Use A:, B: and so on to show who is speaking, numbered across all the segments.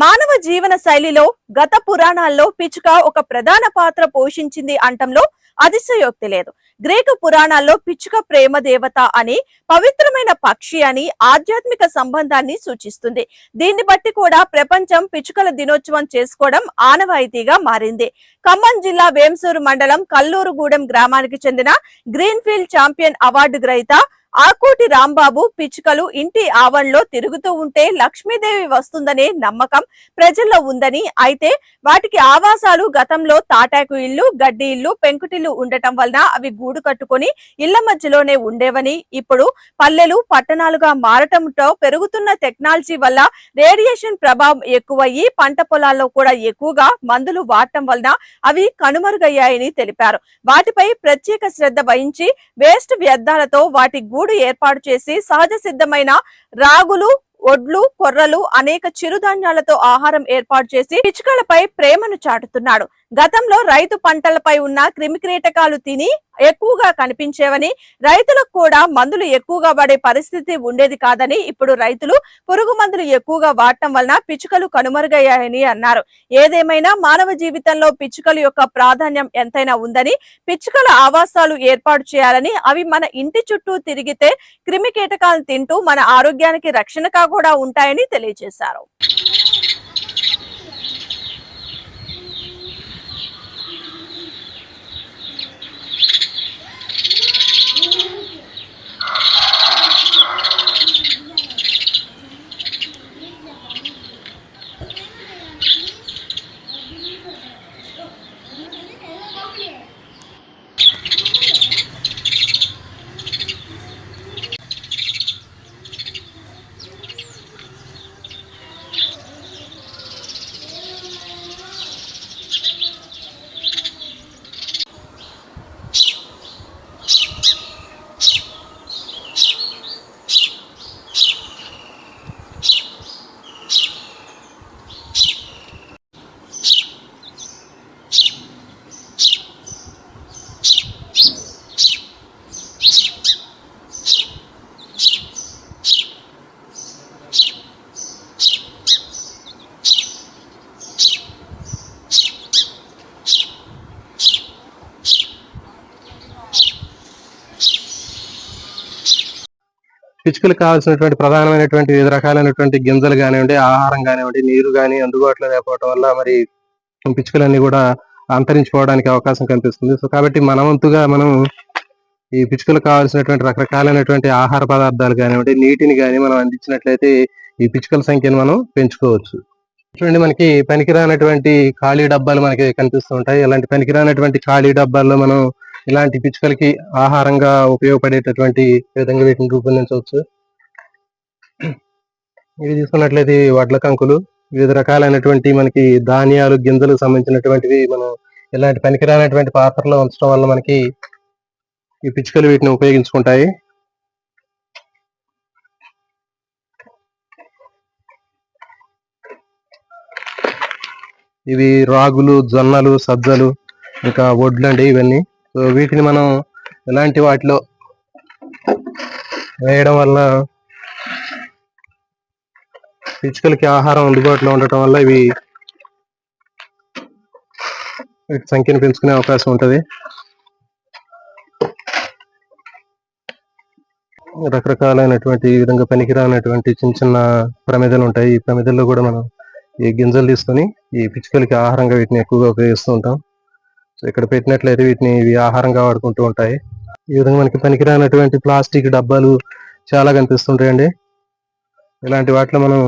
A: మానవ జీవన శైలిలో గత పురాణాల్లో పిచ్చుక ఒక ప్రధాన పాత్ర పోషించింది అంటంలో అతిశయోక్తి లేదు. గ్రీకు పురాణాల్లో పిచ్చుక ప్రేమ దేవత అని పవిత్రమైన పక్షి అని ఆధ్యాత్మిక సంబంధాన్ని సూచిస్తుంది. దీన్ని బట్టి కూడా ప్రపంచం పిచ్చుకల దినోత్సవం చేసుకోవడం ఆనవాయితీగా మారింది. ఖమ్మం జిల్లా వేంసూరు మండలం కల్లూరుగూడెం గ్రామానికి చెందిన గ్రీన్ఫీల్డ్ ఛాంపియన్ అవార్డు గ్రహీత ఆకోటి రాంబాబు పిచ్చుకలు ఇంటి ఆవరణలో తిరుగుతూ ఉంటే లక్ష్మీదేవి వస్తుందనే నమ్మకం ప్రజల్లో ఉందని. అయితే వాటికి ఆవాసాలు గతంలో తాటాకు ఇల్లు గడ్డి ఇల్లు పెంకుటిల్లు ఉండటం వలన అవి గూడు కట్టుకొని ఇళ్ళ మధ్యలోనే ఉండేవని. ఇప్పుడు పల్లెలు పట్టణాలుగా మారటంతో పెరుగుతున్న టెక్నాలజీ వల్ల రేడియేషన్ ప్రభావం ఎక్కువయ్యి పంట పొలాల్లో కూడా ఎక్కువగా మందులు వాడటం వలన అవి కనుమరుగయ్యాయని తెలిపారు. వాటిపై ప్రత్యేక శ్రద్ధ వహించి వేస్ట్ వ్యర్థాలతో వాటి గూడు ఏర్పాటు చేసి సహజ సిద్ధమైన రాగులు ఒడ్లు కొర్రలు అనేక చిరుధాన్యాలతో ఆహారం ఏర్పాటు చేసి పిచ్చుకలపై ప్రేమను చాటుతున్నాడు. గతంలో రైతు పంటలపై ఉన్న క్రిమికీటకాలు తిని ఎక్కువగా కనిపించేవని రైతులకు కూడా మందులు ఎక్కువగా వాడే పరిస్థితి ఉండేది కాదని ఇప్పుడు రైతులు పురుగు మందులు ఎక్కువగా వాడటం వలన పిచ్చుకలు కనుమరుగయ్యాయని అన్నారు. ఏదేమైనా మానవ జీవితంలో పిచ్చుకల యొక్క ప్రాధాన్యం ఎంతైనా ఉందని పిచ్చుకల ఆవాసాలు ఏర్పాటు చేయాలని అవి మన ఇంటి చుట్టూ తిరిగితే క్రిమి కీటకాలను తింటూ మన ఆరోగ్యానికి రక్షణగా కూడా ఉంటాయని తెలియజేశారు.
B: పిచ్చుకలకు కావాల్సినటువంటి ప్రధానమైనటువంటి వివిధ రకాలైనటువంటి గింజలు కానివ్వండి ఆహారం కానివ్వండి నీరు కానీ అందుబాటులో లేకపోవడం వల్ల మరి పిచ్చుకలన్నీ కూడా అంతరించిపోవడానికి అవకాశం కనిపిస్తుంది. సో కాబట్టి మన వంతుగా మనం ఈ పిచ్చుకలకు కావాల్సినటువంటి రకరకాలైనటువంటి ఆహార పదార్థాలు కానివ్వండి నీటిని కానీ మనం అందించినట్లయితే ఈ పిచ్చుకల సంఖ్యను మనం పెంచుకోవచ్చు. చూడండి మనకి పనికిరానటువంటి ఖాళీ డబ్బాలు మనకి కనిపిస్తూ ఉంటాయి. ఇలాంటి పనికిరానటువంటి ఖాళీ డబ్బాల్లో మనం ఇలాంటి పిచ్చుకలకి ఆహారంగా ఉపయోగపడేటటువంటి విధంగా వీటిని రూపొందించవచ్చు. ఇవి తీసుకున్నట్లయితే వడ్ల కంకులు వివిధ రకాలైనటువంటి మనకి ధాన్యాలు గింజలు సంబంధించినటువంటివి మనం ఇలాంటి పనికిరానటువంటి పాత్రలో ఉంచడం వల్ల మనకి ఈ పిచ్చుకలు వీటిని ఉపయోగించుకుంటాయి. ఇవి రాగులు జొన్నలు సజ్జలు ఇంకా వడ్లు అండి ఇవన్నీ. సో వీటిని మనం ఇలాంటి వాటిలో వేయడం వల్ల పిచ్చుకలకి ఆహారం అందుబాటులో ఉండటం వల్ల ఇవి వీటి సంఖ్యను పెంచుకునే అవకాశం ఉంటుంది. రకరకాలైనటువంటి ఈ విధంగా పనికిరానటువంటి చిన్న చిన్న ప్రమిదలు ఉంటాయి. ఈ ప్రమిదల్లో కూడా మనం ఈ గింజలు తీసుకొని ఈ పిచ్చుకలకి ఆహారంగా వీటిని ఎక్కువగా ఉపయోగిస్తూ ఉంటాం. సో ఇక్కడ పెట్టినట్లయితే వీటిని ఇవి ఆహారంగా వాడుకుంటూ ఉంటాయి. ఈ విధంగా మనకి పనికిరానటువంటి ప్లాస్టిక్ డబ్బాలు చాలా కనిపిస్తుంటాయండి. ఇలాంటి వాటిలో మనం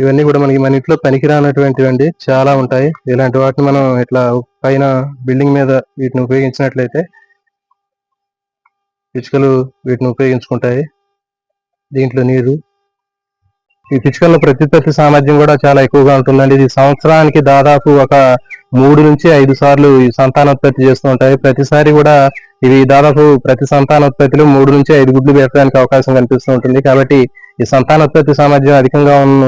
B: ఇవన్నీ కూడా మనకి మన ఇంట్లో పనికిరానటువంటివి అండి చాలా ఉంటాయి. ఇలాంటి వాటిని మనం ఇట్లా పైన బిల్డింగ్ మీద వీటిని ఉపయోగించినట్లయితే పిచ్చుకలు వీటిని ఉపయోగించుకుంటాయి. దీంట్లో నీరు. ఈ పిచ్చుకల ప్రత్యుత్పత్తి సామర్థ్యం కూడా చాలా ఎక్కువగా ఉంటుందండి. ఇది సంవత్సరానికి దాదాపు ఒక మూడు నుంచి ఐదు సార్లు ఈ సంతానోత్పత్తి చేస్తూ ఉంటాయి. ప్రతిసారి కూడా ఇవి దాదాపు ప్రతి సంతానోత్పత్తిలో మూడు నుంచి ఐదు గుడ్లు పెట్టడానికి అవకాశం కనిపిస్తూ ఉంటుంది. కాబట్టి ఈ సంతానోత్పత్తి సామర్థ్యం అధికంగా ఉన్న